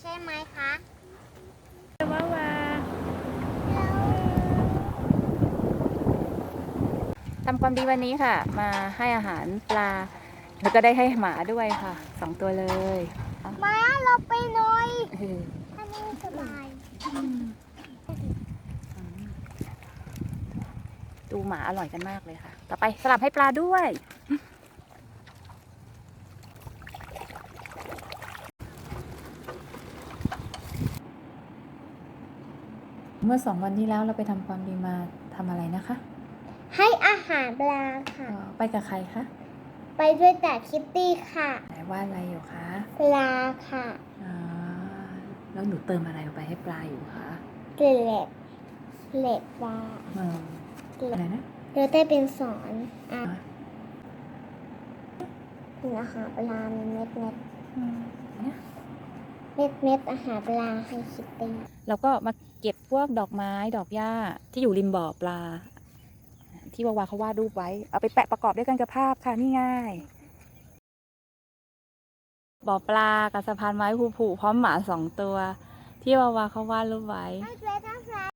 ใช่ไหมคะว้าวาทำความดีวันนี้ค่ะ มาให้อาหารปลา แล้วก็ได้ให้หมาด้วยค่ะสองตัวเลยมาเราไปหน่อยเออถ้าไม่สบายดูหมาอร่อยกันมากเลยค่ะ ต่อไปสลับให้ปลาด้วย เมื่อสองวันที่แล้วเราไปทำความดีมาทำอะไรนะคะ ให้อาหารปลาค่ะ ไปกับใครคะ ไปด้วยแต่คิตตี้ค่ะไหนว่าอะไรอยู่คะปลาค่ะอ่าแล้วหนูเติมอะไรลงไปให้ปลาอยู่คะเกล็ดเกล็ดปลาเออเกล็อะไรดนะเราได้เป็นสอนอะเป็นอาหารปลาเป็นเม็ดเม็ดอืมเนี่ย เม็ดเม็ดอาหารปลาให้คิตตี้เราก็มาเก็บพวกดอกไม้ดอกหญ้าที่อยู่ริมบ่อปลา ที่วาวาเขาวาดรูปไว้ เอาไปแปะประกอบด้วยกันกับภาพค่ะนี่ง่าย บ่อปลากับสะพานไม้ผูๆพร้อมหมาสองตัว ที่วาวาเขาวาดรูปไว้